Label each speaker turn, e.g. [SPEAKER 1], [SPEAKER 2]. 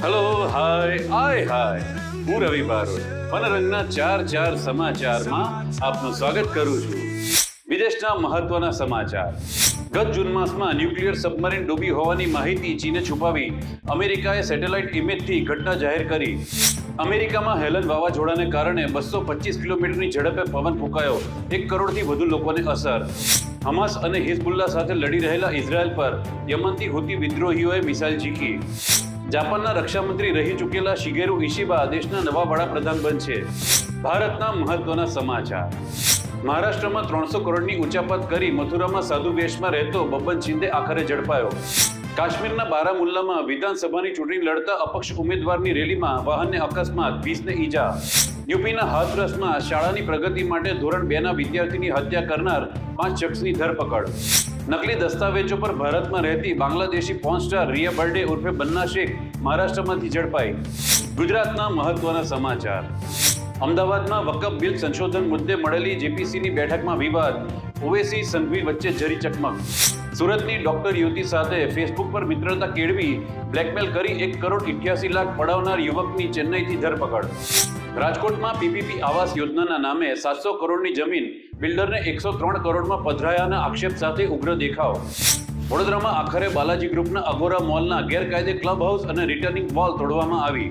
[SPEAKER 1] Hello hi આય હાય હું રવિ બારોટ. મનોરંજના ચાર ચાર સમાચારમાં આપનું સ્વાગત કરું છું. વિદેશના મહત્વના સમાચાર. ગત જૂન માસમાં ન્યુક્લિયર સબમરીન ડૂબી હોવાની માહિતી ચીને છુપાવી અમેરિકાએ સેટેલાઇટ ઇમેજથી ઘટના જાહેર કરી. અમેરિકામાં હેલન વાવાઝોડાને કારણે બસો પચીસ કિલોમીટરની ઝડપે પવન ફૂંકાયો. એક કરોડથી વધુ લોકોને અસર. હમાસ અને હિઝબુલ્લા સાથે લડી રહેલા ઇઝરાયલ પર યમનથી હુતી વિદ્રોહીઓએ મિસાઇલ ઝીકી જાપાનના રક્ષામંત્રી રહી ચૂકેલા શિગેરુ ઇશિબા દેશના નવા વડાપ્રધાન બનશે. ભારતના મહત્વના સમાચાર. મહારાષ્ટ્રમાં ત્રણસો કરોડની ઉચાપત કરી મથુરામાં સાધુ વેશમાં રહેતો બબ્બન શિંદે આખરે ઝડપાયો. કાશ્મીરના બારામુલ્લામાં વિધાનસભાની ચૂંટણી લડતા અપક્ષ ઉમેદવારની રેલીમાં વાહનને અકસ્માત વીસને ઈજા. યુપીના હાથરસમાં શાળાની પ્રગતિ માટે ધોરણ બે ના વિદ્યાર્થીની હત્યા કરનાર પાંચ શખ્સની ધરપકડ. નકલી દસ્તાવેજો પર ભારતમાં રહેતી બાંગ્લાદેશી પોર્ન સ્ટાર રિયા બર્ડે ઉર્ફે બન્ના શેખ મહારાષ્ટ્રમાંથી ઝડપાઈ. ગુજરાતના મહત્વના સમાચાર. અમદાવાદમાં વકફ બિલ સંશોધન મુદ્દે મળેલી જેપીસીની બેઠકમાં વિવાદ. ઓવેસી સંઘવી વચ્ચે જરી ચકમક. સુરતની ડોક્ટર યુવતી સાથે ફેસબુક પર મિત્રતા કેળવી બ્લેકમેલ કરી એક કરોડ ઇઠ્યાસી લાખ પડાવનાર યુવકની ચેન્નઈથી ધરપકડ. રાજકોટમાં પીપીપી આવાસ યોજનાના નામે સાતસો કરોડની જમીન બિલ્ડરને એકસો ત્રણ કરોડમાં પધરાયાના આક્ષેપ સાથે ઉગ્ર દેખાવ. વડોદરામાં આખરે બાલાજી ગ્રુપના અગોરા મોલના ગેરકાયદે ક્લબ હાઉસ અને રિટર્નિંગ વોલ તોડવામાં આવી.